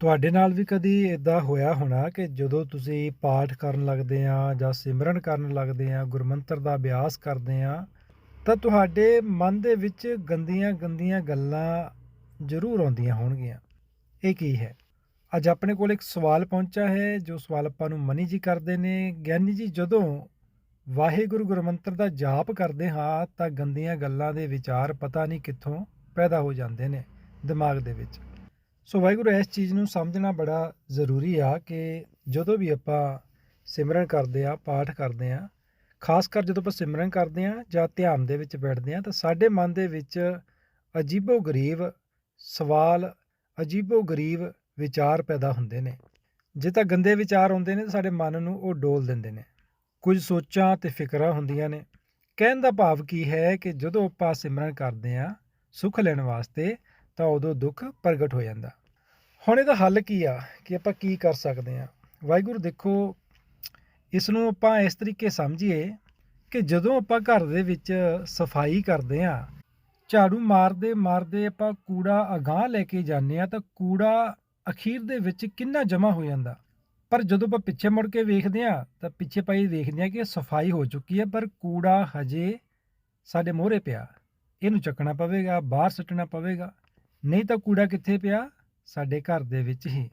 ਤੁਹਾਡੇ ਨਾਲ ਵੀ ਕਦੀ ਇਦਾਂ ਹੋਇਆ ਹੋਣਾ ਕਿ ਜਦੋਂ ਤੁਸੀਂ ਪਾਠ ਕਰਨ ਲੱਗਦੇ ਆ ਜਾਂ ਸਿਮਰਨ ਕਰਨ ਲੱਗਦੇ ਆ ਗੁਰਮੰਤਰ ਦਾ ਅਭਿਆਸ ਕਰਦੇ ਆ ਤਾਂ ਤੁਹਾਡੇ ਮਨ ਦੇ ਵਿੱਚ ਗੰਦੀਆਂ ਗੰਦੀਆਂ ਗੱਲਾਂ ਜ਼ਰੂਰ ਆਉਂਦੀਆਂ ਹੋਣਗੀਆਂ। ਇਹ ਕੀ ਹੈ? ਅੱਜ ਆਪਣੇ ਕੋਲ ਇੱਕ ਸਵਾਲ ਪਹੁੰਚਾ ਹੈ, ਜੋ ਸਵਾਲ ਆਪਾਂ ਨੂੰ ਮਨੀ ਜੀ ਕਰਦੇ ਨੇ। ਗਿਆਨੀ ਜੀ, ਜਦੋਂ ਵਾਹਿਗੁਰੂ ਗੁਰਮੰਤਰ ਦਾ ਜਾਪ ਕਰਦੇ ਹਾਂ, ਤਾਂ ਗੰਦੀਆਂ ਗੱਲਾਂ ਦੇ ਵਿਚਾਰ ਪਤਾ ਨਹੀਂ ਕਿੱਥੋਂ ਪੈਦਾ ਹੋ ਜਾਂਦੇ ਨੇ ਦਿਮਾਗ ਦੇ ਵਿੱਚ। ਸੋ ਵਾਹਿਗੁਰੂ, ਇਸ ਚੀਜ਼ ਨੂੰ ਸਮਝਣਾ ਬੜਾ ਜ਼ਰੂਰੀ ਆ ਕਿ ਜਦੋਂ ਵੀ ਆਪਾਂ ਸਿਮਰਨ ਕਰਦੇ ਆ, ਪਾਠ ਕਰਦੇ ਆ, ਖਾਸ ਕਰ ਜਦੋਂ ਆਪਾਂ ਸਿਮਰਨ ਕਰਦੇ ਆ ਜਾਂ ਧਿਆਨ ਦੇ ਵਿੱਚ ਬੈਠਦੇ ਆ, ਤਾਂ ਸਾਡੇ ਮਨ ਦੇ ਵਿੱਚ ਅਜੀਬੋ ਗਰੀਬ ਸਵਾਲ ਅਜੀਬੋ ਗਰੀਬ ਵਿਚਾਰ ਪੈਦਾ ਹੁੰਦੇ ਨੇ। ਜੇ ਤਾਂ ਗੰਦੇ ਵਿਚਾਰ ਆਉਂਦੇ ਨੇ, ਤਾਂ ਸਾਡੇ ਮਨ ਨੂੰ ਉਹ ਡੋਲ ਦਿੰਦੇ ਨੇ। ਕੁਝ ਸੋਚਾਂ ਤੇ ਫਿਕਰਾਂ ਹੁੰਦੀਆਂ ਨੇ। ਕਹਿਣ ਦਾ ਭਾਵ ਕੀ ਹੈ ਕਿ ਜਦੋਂ ਆਪਾਂ ਸਿਮਰਨ ਕਰਦੇ ਆ ਸੁੱਖ ਲੈਣ ਵਾਸਤੇ, ਤਾਂ ਉਦੋਂ ਦੁੱਖ ਪ੍ਰਗਟ ਹੋ ਜਾਂਦਾ। ਹੁਣ ਇਹਦਾ ਹੱਲ ਕੀ ਆ ਕਿ ਆਪਾਂ ਕੀ ਕਰ ਸਕਦੇ ਆ ਵਾਹਿਗੁਰੂ, ਦੇਖੋ ਇਸ ਨੂੰ ਆਪਾਂ ਇਸ ਤਰੀਕੇ ਸਮਝੀਏ ਕਿ ਜਦੋਂ ਆਪਾਂ ਘਰ ਦੇ ਵਿੱਚ ਸਫ਼ਾਈ ਕਰਦੇ ਆ ਝਾੜੂ ਮਾਰਦੇ ਮਾਰਦੇ ਆਪਾਂ ਕੂੜਾ ਅਗਾਹ ਲੈ ਕੇ ਜਾਂਦੇ ਆ ਤਾਂ ਕੂੜਾ ਅਖੀਰ ਦੇ ਵਿੱਚ ਕਿੰਨਾ ਜਮਾ ਹੋ ਜਾਂਦਾ? ਪਰ ਜਦੋਂ ਆਪਾਂ ਪਿੱਛੇ ਮੁੜ ਕੇ ਵੇਖਦੇ ਆ ਤਾਂ ਪਿੱਛੇ ਪਈ ਵੇਖਦੇ ਆ ਕਿ ਸਫ਼ਾਈ ਹੋ ਚੁੱਕੀ ਹੈ, ਪਰ ਕੂੜਾ ਹਜੇ ਸਾਡੇ ਮੋਹਰੇ ਪਿਆ। ਇਹਨੂੰ ਚੱਕਣਾ ਪਵੇਗਾ, ਬਾਹਰ ਸੁੱਟਣਾ ਪਵੇਗਾ। ਨਹੀਂ ਤਾਂ ਕੂੜਾ ਕਿੱਥੇ ਪਿਆ? ਸਾਡੇ ਘਰ ਦੇ ਵਿੱਚ ਹੀ।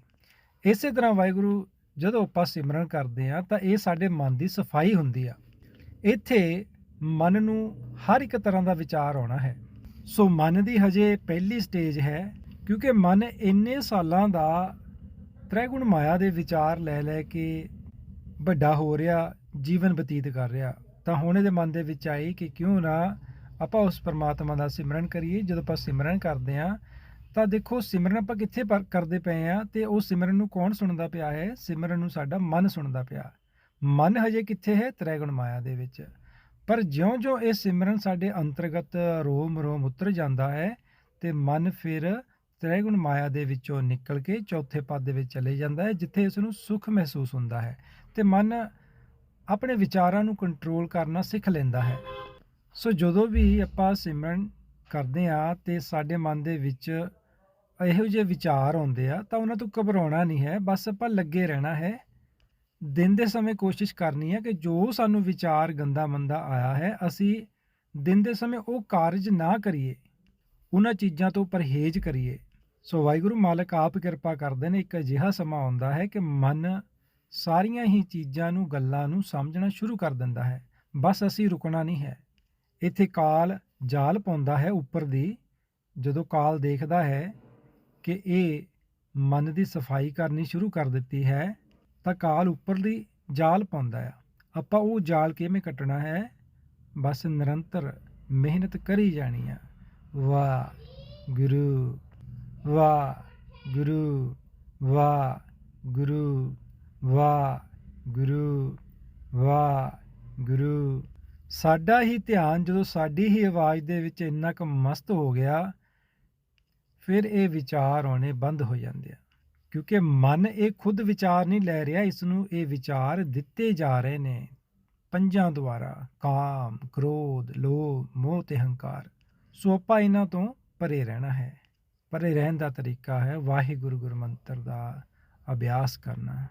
ਇਸੇ ਤਰ੍ਹਾਂ ਵਾਹਿਗੁਰੂ ਜਦੋਂ ਆਪਾਂ ਸਿਮਰਨ ਕਰਦੇ ਆ ਤਾਂ ਇਹ ਸਾਡੇ ਮਨ ਦੀ ਸਫ਼ਾਈ ਹੁੰਦੀ ਆ। ਇੱਥੇ ਮਨ ਨੂੰ ਹਰ ਇੱਕ ਤਰ੍ਹਾਂ ਦਾ ਵਿਚਾਰ ਆਉਣਾ ਹੈ। ਸੋ ਮਨ ਦੀ ਹਜੇ ਪਹਿਲੀ ਸਟੇਜ ਹੈ, ਕਿਉਂਕਿ ਮਨ ਇੰਨੇ ਸਾਲਾਂ ਦਾ ਤ੍ਰੈਗੁਣ ਮਾਇਆ ਦੇ ਵਿਚਾਰ ਲੈ ਲੈ ਕੇ ਵੱਡਾ ਹੋ ਰਿਹਾ, ਜੀਵਨ ਬਤੀਤ ਕਰ ਰਿਹਾ। ਤਾਂ ਹੁਣ ਇਹਦੇ ਮਨ ਦੇ ਵਿੱਚ ਆਈ ਕਿ ਕਿਉਂ ਨਾ ਆਪਾਂ ਉਸ ਪਰਮਾਤਮਾ ਦਾ ਸਿਮਰਨ ਕਰੀਏ। ਜਦੋਂ ਆਪਾਂ ਸਿਮਰਨ ਕਰਦੇ ਆ ਤਾਂ ਦੇਖੋ ਸਿਮਰਨ ਆਪਾਂ ਕਿੱਥੇ ਪਰ- ਕਰਦੇ ਪਏ ਆ ਤੇ ਉਹ ਸਿਮਰਨ ਨੂੰ ਕੌਣ ਸੁਣਦਾ ਪਿਆ ਹੈ? ਸਿਮਰਨ ਨੂੰ ਸਾਡਾ ਮਨ ਸੁਣਦਾ ਪਿਆ। ਮਨ ਹਜੇ ਕਿੱਥੇ ਹੈ? ਤ੍ਰੈਗੁਣ ਮਾਇਆ ਦੇ ਵਿੱਚ। ਪਰ ਜਿਉਂ-ਜਿਉਂ ਇਹ ਸਿਮਰਨ ਸਾਡੇ ਅੰਤਰਗਤ ਰੋਮ ਰੋਮ ਉਤਰ ਜਾਂਦਾ ਹੈ ਤੇ ਮਨ ਫਿਰ ਤ੍ਰੈਗੁਣ ਮਾਇਆ ਦੇ ਵਿੱਚੋਂ ਨਿਕਲ ਕੇ ਚੌਥੇ ਪਦ ਦੇ ਵਿੱਚ ਚਲੇ ਜਾਂਦਾ ਹੈ, ਜਿੱਥੇ ਇਸ ਨੂੰ ਸੁੱਖ ਮਹਿਸੂਸ ਹੁੰਦਾ ਹੈ ਤੇ ਮਨ ਆਪਣੇ ਵਿਚਾਰਾਂ ਨੂੰ ਕੰਟਰੋਲ ਕਰਨਾ ਸਿੱਖ ਲੈਂਦਾ ਹੈ। ਸੋ ਜਦੋਂ ਵੀ ਆਪਾਂ ਸਿਮਰਨ ਕਰਦੇ ਆ ਤੇ ਸਾਡੇ ਮਨ ਦੇ ਵਿੱਚ ਇਹੋ ਜਿਹੇ ਵਿਚਾਰ ਆਉਂਦੇ ਆ, ਤਾਂ ਉਹਨਾਂ ਤੋਂ ਘਬਰਾਉਣਾ ਨਹੀਂ ਹੈ, ਬਸ ਆਪਾਂ ਲੱਗੇ ਰਹਿਣਾ ਹੈ। ਦਿਨ ਦੇ ਸਮੇਂ ਕੋਸ਼ਿਸ਼ ਕਰਨੀ ਹੈ ਕਿ ਜੋ ਸਾਨੂੰ ਵਿਚਾਰ ਗੰਦਾ ਮੰਦਾ ਆਇਆ ਹੈ, ਅਸੀਂ ਦਿਨ ਦੇ ਸਮੇਂ ਉਹ ਕਾਰਜ ਨਾ ਕਰੀਏ, ਉਹਨਾਂ ਚੀਜ਼ਾਂ ਤੋਂ ਪਰਹੇਜ਼ ਕਰੀਏ। ਸੋ ਵਾਹਿਗੁਰੂ ਮਾਲਕ ਆਪ ਕਿਰਪਾ ਕਰਦੇ ਨੇ, ਇੱਕ ਅਜਿਹਾ ਸਮਾਂ ਆਉਂਦਾ ਹੈ ਕਿ ਮਨ ਸਾਰੀਆਂ ਹੀ ਚੀਜ਼ਾਂ ਨੂੰ, ਗੱਲਾਂ ਨੂੰ ਸਮਝਣਾ ਸ਼ੁਰੂ ਕਰ ਦਿੰਦਾ ਹੈ। ਬਸ ਅਸੀਂ ਰੁਕਣਾ ਨਹੀਂ ਹੈ। ਇੱਥੇ ਕਾਲ ਜਾਲ ਪਾਉਂਦਾ ਹੈ ਉੱਪਰ ਦੀ, ਜਦੋਂ ਕਾਲ ਦੇਖਦਾ ਹੈ ਕਿ ਇਹ ਮਨ ਦੀ ਸਫ਼ਾਈ ਕਰਨੀ ਸ਼ੁਰੂ ਕਰ ਦਿੱਤੀ ਹੈ, ਤਾਂ ਕਾਲ ਉੱਪਰਲੀ ਜਾਲ ਪਾਉਂਦਾ ਆ। ਆਪਾਂ ਉਹ ਜਾਲ ਕਿਵੇਂ ਕੱਟਣਾ ਹੈ? ਬਸ ਨਿਰੰਤਰ ਮਿਹਨਤ ਕਰੀ ਜਾਣੀ ਆ। ਵਾਹ ਗੁਰੂ ਵਾਹ ਗੁਰੂ ਵਾਹ ਗੁਰੂ ਵਾਹ ਗੁਰੂ ਵਾਹ ਗੁਰੂ ਸਾਡਾ ਹੀ ਧਿਆਨ ਜਦੋਂ ਸਾਡੀ ਹੀ ਆਵਾਜ਼ ਦੇ ਵਿੱਚ ਇੰਨਾ ਕੁ ਮਸਤ ਹੋ ਗਿਆ ਫਿਰ ਇਹ ਵਿਚਾਰ ਆਉਣੇ ਬੰਦ ਹੋ ਜਾਂਦੇ ਆ। ਕਿਉਂਕਿ ਮਨ ਇਹ ਖੁਦ ਵਿਚਾਰ ਨਹੀਂ ਲੈ ਰਿਹਾ, ਇਸ ਨੂੰ ਇਹ ਵਿਚਾਰ ਦਿੱਤੇ ਜਾ ਰਹੇ ਨੇ। ਪੰਜਾਂ ਦੁਆਰਾ, ਕਾਮ, ਕ੍ਰੋਧ, ਲੋਭ, ਮੋਹ ਤੇ ਹੰਕਾਰ। ਸੋ ਆਪਾਂ ਇਹਨਾਂ ਤੋਂ ਪਰੇ ਰਹਿਣਾ ਹੈ। ਪਰੇ ਰਹਿਣ ਦਾ ਤਰੀਕਾ ਹੈ ਵਾਹਿਗੁਰੂ ਗੁਰਮੰਤਰ ਦਾ ਅਭਿਆਸ ਕਰਨਾ।